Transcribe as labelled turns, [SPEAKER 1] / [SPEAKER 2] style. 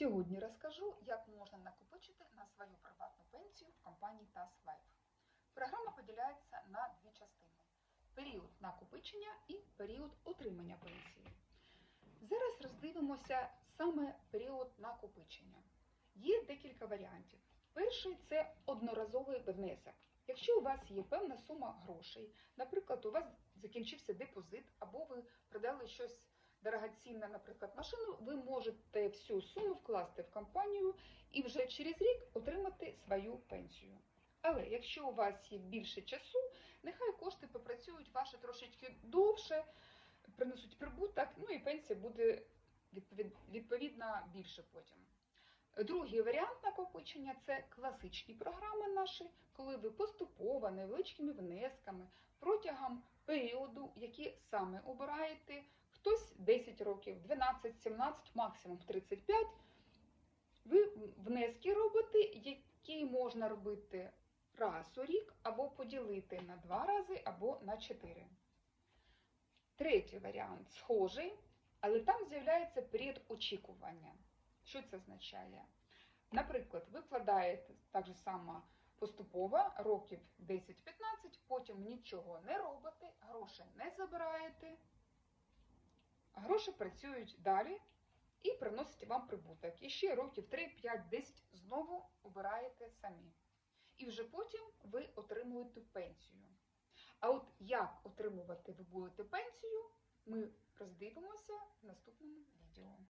[SPEAKER 1] Сьогодні розкажу, як можна накопичити на свою приватну пенсію в компанії TAS Life. Програма поділяється на дві частини: період накопичення і період отримання пенсії. Зараз роздивимося саме період накопичення. Є декілька варіантів. Перший це одноразовий внесок. Якщо у вас є певна сума грошей, наприклад, у вас закінчився депозит, або ви продали щось дорогоцінне, наприклад, машину, ви можете всю суму вкласти в компанію і вже через рік отримати свою пенсію. Але якщо у вас є більше часу, нехай кошти попрацюють ваші трошечки довше, принесуть прибуток, ну і пенсія буде відповід- відповідно більше потім. Другий варіант накопичення це класичні програми наші, коли ви поступово невеличкими внесками протягом періоду, який саме обираєте, хтось 10 років, 12, 17, максимум 35. Ви внески робите, які можна робити раз у рік, або поділити на два рази, або на чотири. Третій варіант схожий, але там з'являється період очікування. Що це означає? Наприклад, ви вкладаєте так же само поступово років 10-15, потім нічого не робите, гроші не забираєте, гроші працюють далі і приносять вам прибуток. І ще років 3, 5, 10 знову обираєте самі. І вже потім ви отримуєте пенсію. А от як отримувати ви будете пенсію, ми роздивимося в наступному відео.